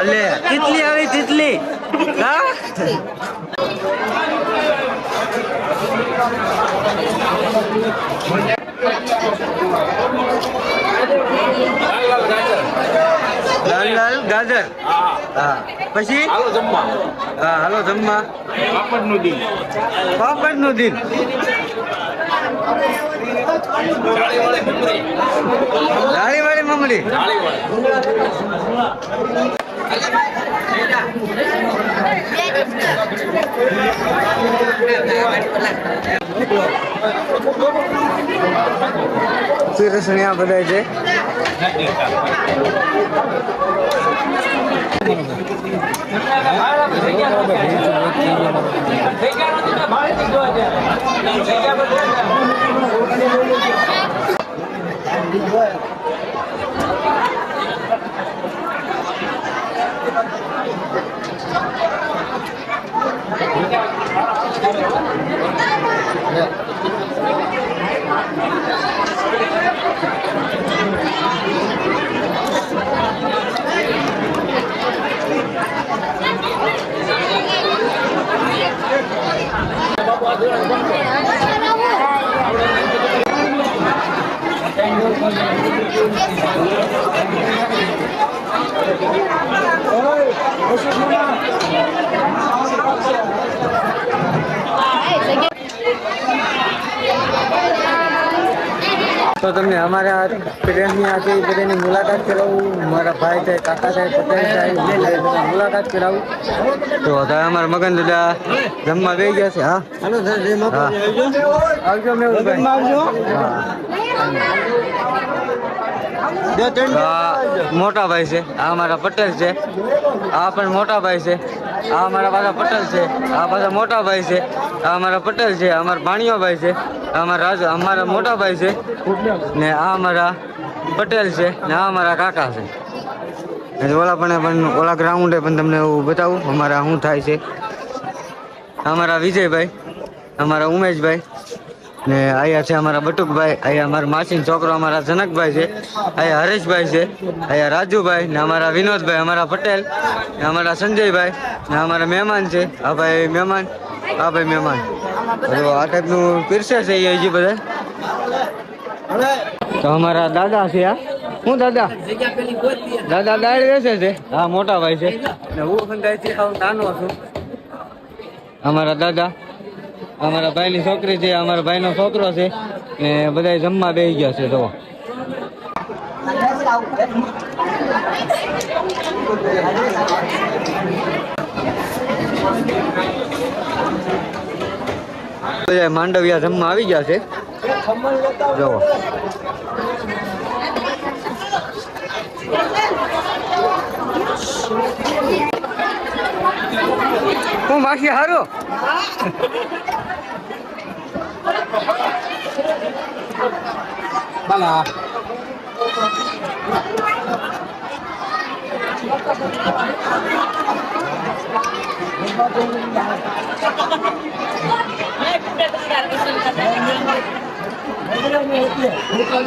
અલે કેટલી આવી તિતલી. હા? લાલ લાલ ગાજર. હા. પછી? હાલો જમવા. હા હાલો જમવા. પાપડનું દિન પાપડનું દિન દાળી વાળી મમરી જાળી વાળી પીરસણી આ તો તમને અમારા પ્રેમની આખી બધાની મુલાકાત કરાવું. મારા ભાઈ થાય કાકા થાય પટેલ થાય મુલાકાત કરાવું. તો અત્યારે અમારા મગન દાદા જમવા બે ગયા છે હા? હાલો સર આવજો મેહુલભાઈ. હા તો આ મોટા ભાઈ છે. આ અમારા પટેલ છે. આ પણ મોટા ભાઈ છે. આ અમારા પાછા પટેલ છે. આ પાછા મોટા ભાઈ છે. આ અમારા પટેલ છે. અમારા ભાણિયો ભાઈ છે. અમારા રાજા અમારા મોટા ભાઈ છે. ને આ અમારા પટેલ છે. ને આ અમારા કાકા છે. ઓલા પણ પણ ઓલા ગ્રાઉન્ડે પણ તમને એવું બતાવું અમારા શું થાય છે. અમારા વિજયભાઈ અમારા ઉમેશભાઈ ને અહીંયા છે અમારા બટુકભાઈ, અહીંયા અમારા માસી છોકરો, અમારા જનકભાઈ છે, અહીંયા હરેશભાઈ છે, અહીંયા રાજુભાઈ ને અમારા વિનોદભાઈ, અમારા પટેલ ને અમારા સંજયભાઈ ને અમારા મહેમાન છે. આ ભાઈ, મહેમાન? આ ભાઈ, મહેમાન. તો આ ટાઈપનું પીરસે છે એ હજી બધા? તો અમારા દાદા છે આ હું દાદા? દાદા દાળ વેચે છે. હા, મોટા ભાઈ છું. અમારા દાદા? અમારા ભાઈની છોકરી છે, અમારા ભાઈનો છોકરો છે ને બધા જમવા બે ગયા છે તો બધા માંડવિયા જમવા આવી ગયા છે. જુઓ. હું માસી હારો? બાલા એ હરખું ખાઈ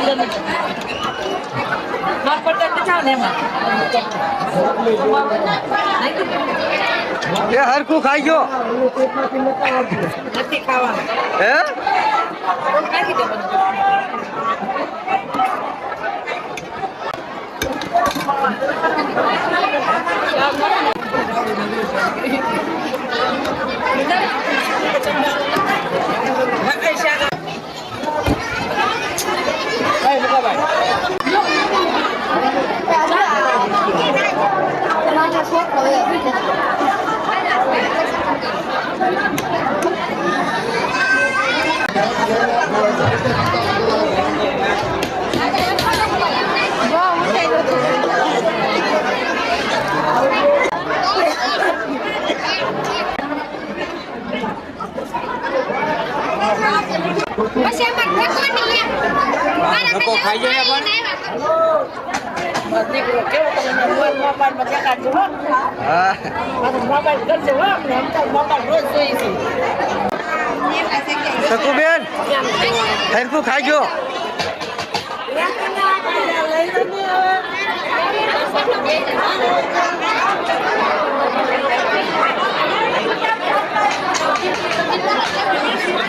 ગયો નથી ખાવા હે નાખી દે બધું પછી એમાં ઠેકો નહીં એમ. ધક્કો ખાઈ જાય પણ? દીકરો કેવો તમે મોબાઈલમાં દેખાડજો હો હા મોબાઈલ કરજો હો અમને આમ તો મોબાઈલ રોજ જોઈએ છે શકુબેન હરખું ખાઈ ગયો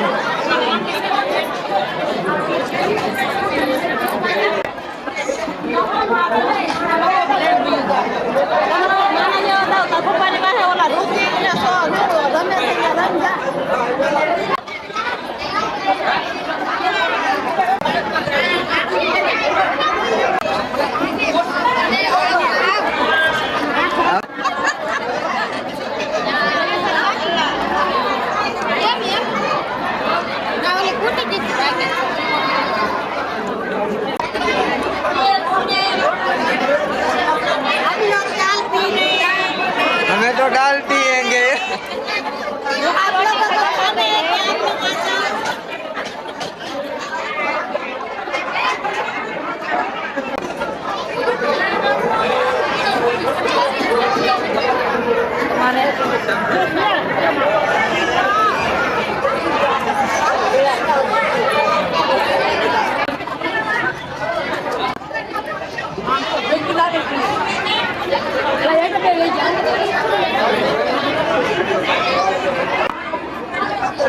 એમ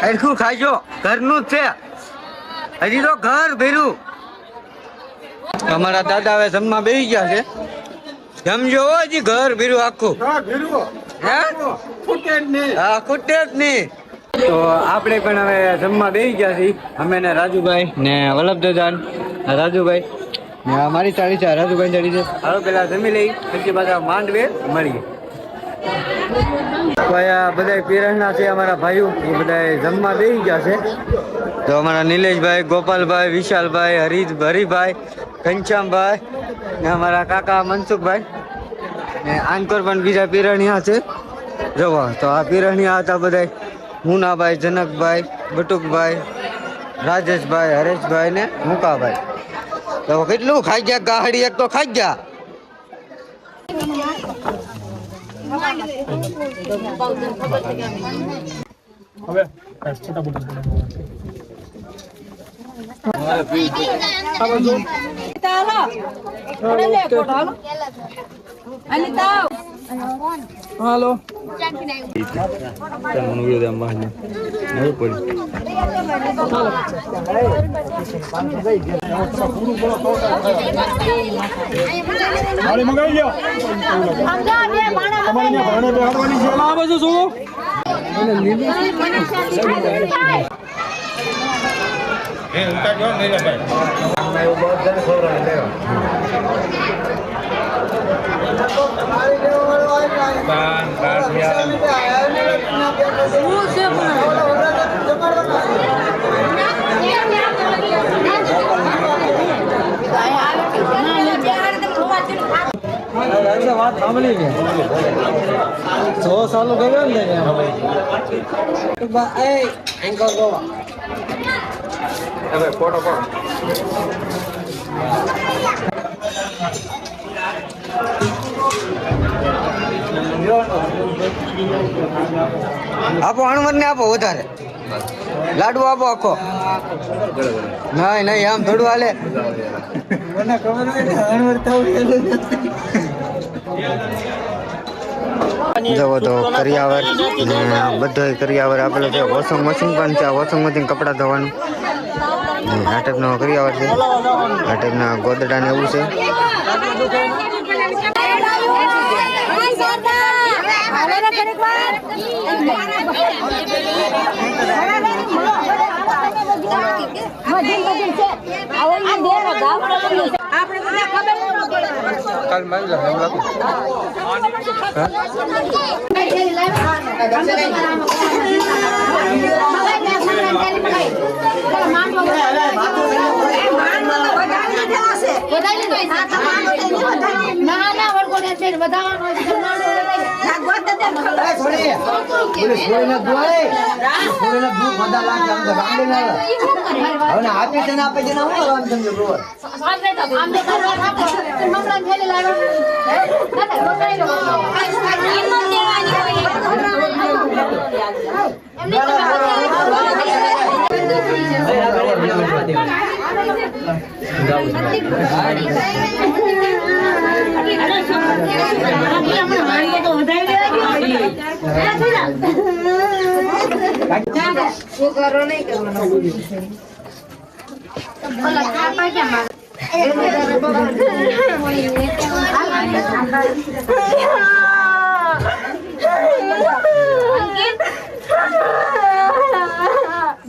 હરખું ખાજો ઘરનું જ છે. હજી તો ઘર ભેરું અમારા દાદા હવે જમવા બેસી ગયા છે. જમજો હજી ઘર ભેરું આખું. હે. હા? ખૂટે જ નહીં. તો આપણે પણ હવે જમવા બેસી ગયા છીએ. અમે ને રાજુભાઈ ને વલ્લભ દાદા રાજુભાઈ ને અમારી મારી ચાળી છે રાજુભાઈ ચાળી છે. હાલો પેલા જમી લઈ પછી પાછા માંડવે મળીએ. તો આ બધા પીરણના છે, અમારા ભાઈઓ. એ બધા જમવા બેસી ગયા છે. તો અમારા નિલેશભાઈ, ગોપાલભાઈ, વિશાલભાઈ હરીશ હરિભાઈ, ઘનશ્યામભાઈ ને અમારા કાકા મનસુખભાઈ. ને આનકોર પણ બીજા પીરણિયા છે. જવા તો આ પીરણિયા હતા બધા મુનાભાઈ, જનકભાઈ, બટુકભાઈ, રાજેશભાઈ, હરેશભાઈ ને મુકાભાઈ. તો કેટલું ખાઈ ગયા? ગાહડી એક તો ખાઈ ગયા. હવે છોટા બોલ તાલો અને હાલો આ બાજુ જોવો એ ઉતારજો નીલાભાઈ પાન વાત સાંભળી ને સો સાલું કર્યો ને હવે ફોટો પાડો આપો હનુમાન ને આપો વધારે. લાડુ આપો આખો. નહીં નહીં આમ થોડું હાલે. મને ખબર જવો તો કરિયાવર બધો કરિયાવર આપેલો છે. વોશિંગ મશીન પણ છે. વોશિંગ મશીન કપડાં ધોવાનું. ને આ ટાઈપનો કરિયાવર છે. આ ટાઈપના ગોદડા ને એવું છે. કાલ મારી લો એમ લાગુ ના ના વળગો છે વધારવાનો છે જમવાનું એમને આને રોવાને બધા બેન થઈ જાવ આને હવે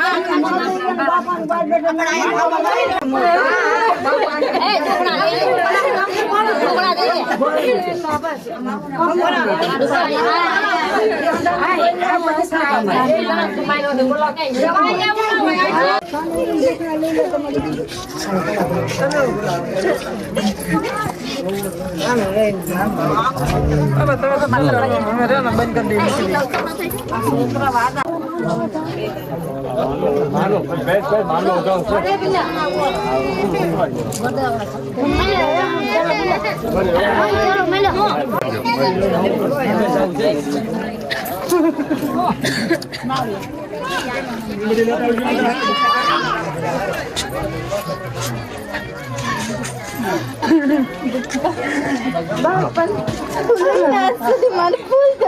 આ એમ કરો તો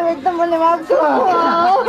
એ ઢોકળા લઈ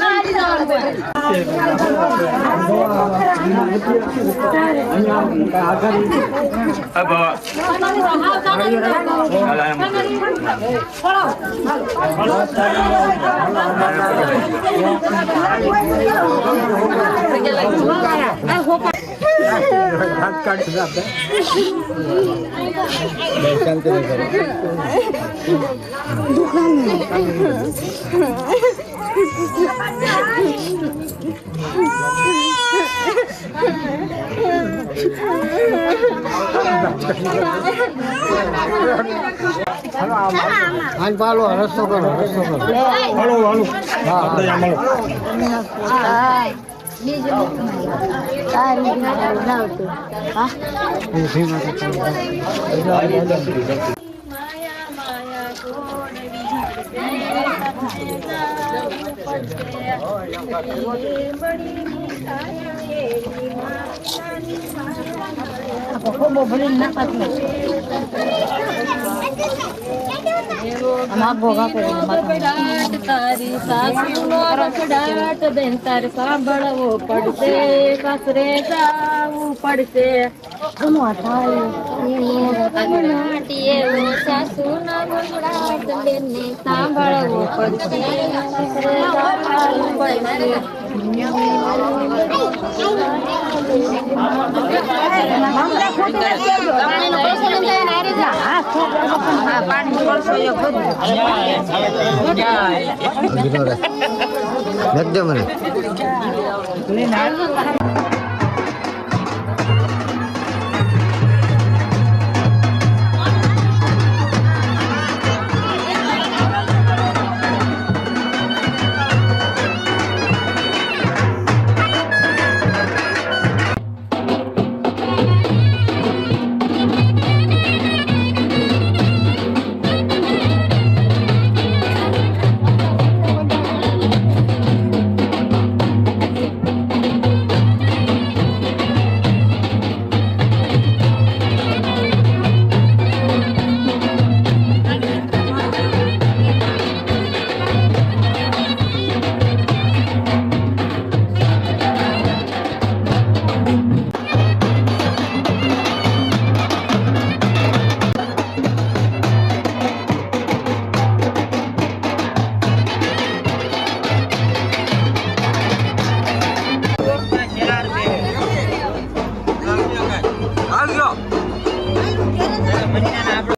લઈ લે આન પાલો રસ્તો કરો રસ્તો કરો હાલો હાલો હા બધા રખડાટ તારી સાસુનો રખડાટ બેન તારે સાંભળવો પડશે સાસરે જાવું પડશે રખડાટ એવો સાસુનો સાંભળવો પડશે પડશે એકદમ મને